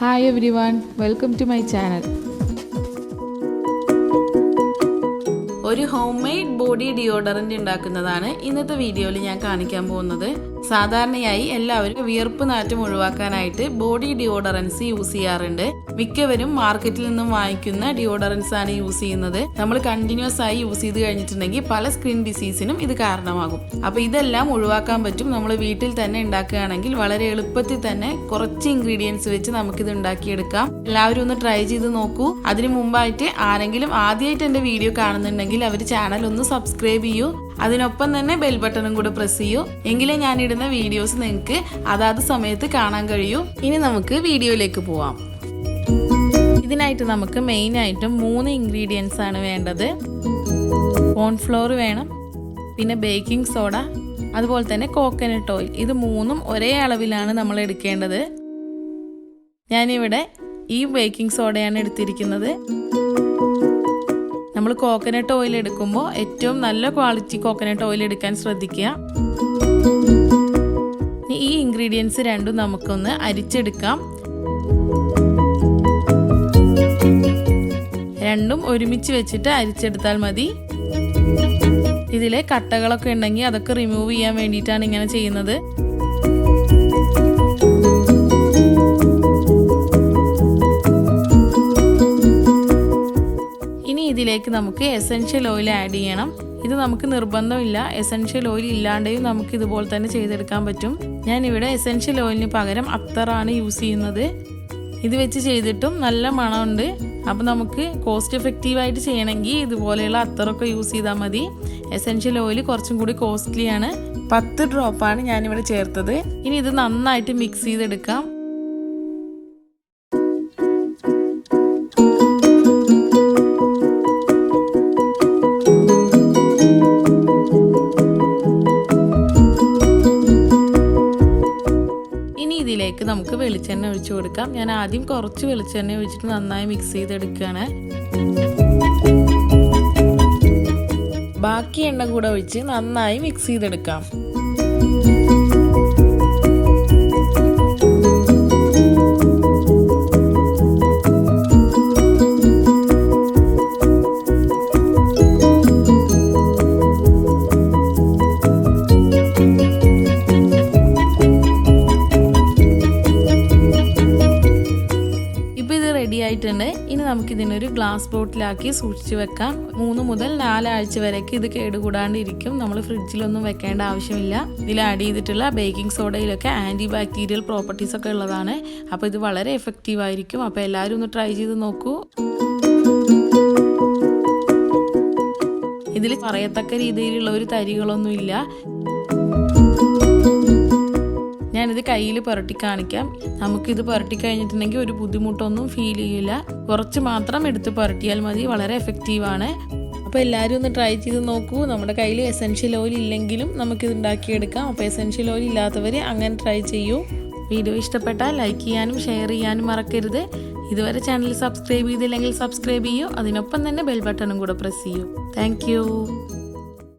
Hi everyone welcome to my channel ഒരു homemade body deodorant ഉണ്ടാക്കുന്നതാണ് ഇന്നത്തെ വീഡിയോയിൽ ഞാൻ കാണിക്കാൻ പോകുന്നത്. സാധാരണയായി എല്ലാവരും വിയർപ്പ് നാറ്റം ഒഴിവാക്കാനായിട്ട് ബോഡി ഡിയോഡറൻസ് യൂസ് ചെയ്യാറുണ്ട്. മിക്കവരും മാർക്കറ്റിൽ നിന്നും വാങ്ങിക്കുന്ന ഡിയോഡറൻസ് ആണ് യൂസ് ചെയ്യുന്നത്. നമ്മൾ കണ്ടിന്യൂസ് ആയി യൂസ് ചെയ്ത് കഴിഞ്ഞിട്ടുണ്ടെങ്കിൽ പല സ്കിൻ ഡിസീസിനും ഇത് കാരണമാകും. അപ്പോൾ ഇതെല്ലാം ഒഴിവാക്കാൻ പറ്റും. നമ്മൾ വീട്ടിൽ തന്നെ ഉണ്ടാക്കുകയാണെങ്കിൽ വളരെ എളുപ്പത്തിൽ തന്നെ കുറച്ച് ഇൻഗ്രീഡിയൻസ് വെച്ച് നമുക്കിത് ഉണ്ടാക്കിയെടുക്കാം. എല്ലാവരും ഒന്ന് ട്രൈ ചെയ്ത് നോക്കൂ. അതിനു മുമ്പായിട്ട് ആരെങ്കിലും ആദ്യമായിട്ട് എന്റെ വീഡിയോ കാണുന്നുണ്ടെങ്കിൽ അവർ ചാനൽ ഒന്ന് സബ്സ്ക്രൈബ് ചെയ്യൂ. അതിനൊപ്പം തന്നെ ബെൽ ബട്ടണും കൂടെ പ്രസ് ചെയ്യൂ. എങ്കിലേ ഞാൻ ഇടുന്ന വീഡിയോസ് നിങ്ങൾക്ക് അതാത് സമയത്ത് കാണാൻ കഴിയൂ. ഇനി നമുക്ക് വീഡിയോയിലേക്ക് പോവാം. ഇതിനായിട്ട് നമുക്ക് മെയിൻ ആയിട്ടും മൂന്ന് ഇൻഗ്രീഡിയൻസ് ആണ് വേണ്ടത്. കോൺഫ്ലോർ വേണം. പിന്നെ ബേക്കിംഗ് സോഡ അതുപോലെ തന്നെ കോക്കനട്ട് ഓയിൽ ഇത് മൂന്നും ഒരേ അളവിലാണ് നമ്മൾ എടുക്കേണ്ടത്. ഞാനിവിടെ ഈ ബേക്കിംഗ് സോഡയാണ് എടുത്തിരിക്കുന്നത്. നമ്മൾ കോക്കനട്ട് ഓയിൽ എടുക്കുമ്പോൾ ഏറ്റവും നല്ല ക്വാളിറ്റി കോക്കനട്ട് ഓയിൽ എടുക്കാൻ ശ്രദ്ധിക്കുക. ഈ ഇൻഗ്രീഡിയൻസ് രണ്ടും നമുക്കൊന്ന് അരിച്ചെടുക്കാം. രണ്ടും ഒരുമിച്ച് വെച്ചിട്ട് അരിച്ചെടുത്താൽ മതി. ഇതിലെ കട്ടകളൊക്കെ ഉണ്ടെങ്കിൽ അതൊക്കെ റിമൂവ് ചെയ്യാൻ വേണ്ടിയിട്ടാണ് ഇങ്ങനെ ചെയ്യുന്നത്. ഇതിലേക്ക് നമുക്ക് എസെൻഷ്യൽ ഓയിൽ ആഡ് ചെയ്യണം. ഇത് നമുക്ക് നിർബന്ധമില്ല. എസെൻഷ്യൽ ഓയിൽ ഇല്ലാണ്ടെയും നമുക്ക് ഇതുപോലെ തന്നെ ചെയ്തെടുക്കാൻ പറ്റും. ഞാൻ ഇവിടെ എസെൻഷ്യൽ ഓയിലിന് പകരം അത്തറാണ് യൂസ് ചെയ്യുന്നത്. ഇത് വെച്ച് ചെയ്തിട്ടും നല്ല മണമുണ്ട്. അപ്പോൾ നമുക്ക് കോസ്റ്റ് എഫക്റ്റീവായിട്ട് ചെയ്യണമെങ്കിൽ ഇതുപോലെയുള്ള അത്തറൊക്കെ യൂസ് ചെയ്താൽ മതി. എസെൻഷ്യൽ ഓയിൽ കുറച്ചും കൂടി കോസ്റ്റ്ലിയാണ് പത്ത് ഡ്രോപ്പാണ് ഞാനിവിടെ ചേർത്തത്. ഇനി ഇത് നന്നായിട്ട് മിക്സ് ചെയ്തെടുക്കാം. ഇതിലേക്ക് നമുക്ക് വെളിച്ചെണ്ണ ഒഴിച്ചു കൊടുക്കാം. ഞാൻ ആദ്യം കുറച്ച് വെളിച്ചെണ്ണ ഒഴിച്ചിട്ട് നന്നായി മിക്സ് ചെയ്തെടുക്കുകയാണ്. ബാക്കി എണ്ണ കൂടെ ഒഴിച്ച് നന്നായി മിക്സ് ചെയ്തെടുക്കാം. ആയിട്ടുണ്ട് ഇനി നമുക്കിതിനൊരു ഗ്ലാസ് ബോട്ടിലാക്കി സൂക്ഷിച്ചു വെക്കാം. മൂന്ന് മുതൽ നാലാഴ്ച വരേക്ക് ഇത് കേടുകൂടാണ്ടിരിക്കും. നമ്മൾ ഫ്രിഡ്ജിലൊന്നും വെക്കേണ്ട ആവശ്യമില്ല. ഇതിൽ ആഡ് ചെയ്തിട്ടുള്ള ബേക്കിംഗ് സോഡയിലൊക്കെ ആന്റി ബാക്ടീരിയൽ പ്രോപ്പർട്ടീസ് ഒക്കെ ഉള്ളതാണ്. അപ്പോൾ ഇത് വളരെ എഫക്റ്റീവ് ആയിരിക്കും. അപ്പോൾ എല്ലാവരും ഒന്ന് ട്രൈ ചെയ്ത് നോക്കൂ. ഇതിൽ പറയത്തക്ക രീതിയിലുള്ള ഒരു തരികളൊന്നുമില്ല. ഞാനിത് കയ്യിൽ പുരട്ടി കാണിക്കാം. നമുക്കിത് പുരട്ടി കഴിഞ്ഞിട്ടുണ്ടെങ്കിൽ ഒരു ബുദ്ധിമുട്ടൊന്നും ഫീൽ ചെയ്യില്ല. കുറച്ച് മാത്രം എടുത്ത് പുരട്ടിയാൽ മതി. വളരെ എഫക്റ്റീവാണ് അപ്പോൾ എല്ലാവരും ഒന്ന് ട്രൈ ചെയ്ത് നോക്കൂ. നമ്മുടെ കയ്യിൽ എസെൻഷ്യൽ ഓയിൽ ഇല്ലെങ്കിലും നമുക്കിത് ഉണ്ടാക്കിയെടുക്കാം. അപ്പോൾ എസെൻഷ്യൽ ഓയിൽ ഇല്ലാത്തവർ അങ്ങനെ ട്രൈ ചെയ്യൂ. വീഡിയോ ഇഷ്ടപ്പെട്ടാൽ ലൈക്ക് ചെയ്യാനും ഷെയർ ചെയ്യാനും മറക്കരുത്. ഇതുവരെ ചാനൽ സബ്സ്ക്രൈബ് ചെയ്തില്ലെങ്കിൽ സബ്സ്ക്രൈബ് ചെയ്യൂ. അതിനൊപ്പം തന്നെ ബെൽ ബട്ടണും കൂടെ പ്രസ് ചെയ്യൂ. താങ്ക്